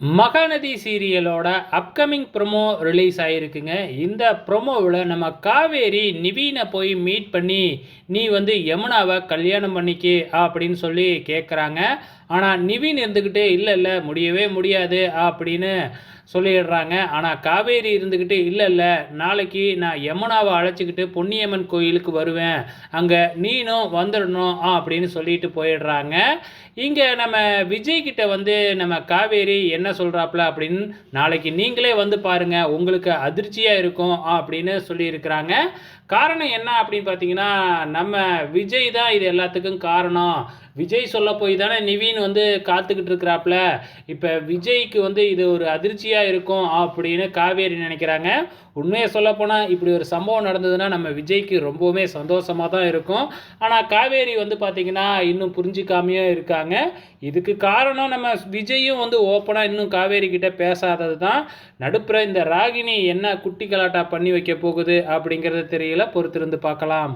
மகாநதி சீரியலோட upcoming promo release ஆகிருக்குங்க இந்த ப்ரொமோவில் நம்ம காவேரி நிவீனை போய் மீட் பண்ணி நீ வந்து யமுனாவை கல்யாணம் பண்ணிக்கு அப்படின்னு சொல்லி கேட்குறாங்க ஆனால் நிவீன் இருந்துக்கிட்டே இல்லை இல்லை முடியவே முடியாது அப்படின்னு சொல்லிடுறாங்க. ஆனால் காவேரி இருந்துக்கிட்டு இல்லை இல்லை நாளைக்கு நான் யமுனாவை அழைச்சிக்கிட்டு பொன்னியம்மன் கோயிலுக்கு வருவேன். அங்கே நீனும் வந்துடணும் அப்படின்னு சொல்லிட்டு போயிடுறாங்க. இங்கே நம்ம விஜய்கிட்ட வந்து நம்ம காவேரி என்ன சொல்கிறாப்புல அப்படின்னு நாளைக்கு நீங்களே வந்து பாருங்கள் உங்களுக்கு அதிர்ச்சியாக இருக்கும் அப்படின்னு சொல்லியிருக்கிறாங்க. காரணம் என்ன அப்படின்னு பார்த்தீங்கன்னா நம்ம விஜய் தான் இது எல்லாத்துக்கும் காரணம். விஜய் சொல்ல போய் தானே நிவீன் வந்து காத்துக்கிட்டு இருக்கிறாப்புல இப்போ விஜய்க்கு வந்து இது ஒரு அதிர்ச்சியாக இருக்கும் அப்படின்னு காவேரி நினைக்கிறாங்க. உண்மையை சொல்லப்போனால் இப்படி ஒரு சம்பவம் நடந்ததுன்னா நம்ம விஜய்க்கு ரொம்பவுமே சந்தோஷமாக தான் இருக்கும். ஆனால் காவேரி வந்து பார்த்திங்கன்னா இன்னும் புரிஞ்சிக்காமையே இருக்காங்க. இதுக்கு காரணம் நம்ம விஜயும் வந்து ஓப்பனாக இன்னும் காவேரி கிட்டே பேசாதது தான். நடுப்புற இந்த ராகினி என்ன குட்டி கலாட்டா பண்ணி வைக்க போகுது அப்படிங்கிறது தெரியல. பொறுத்திருந்து பார்க்கலாம்.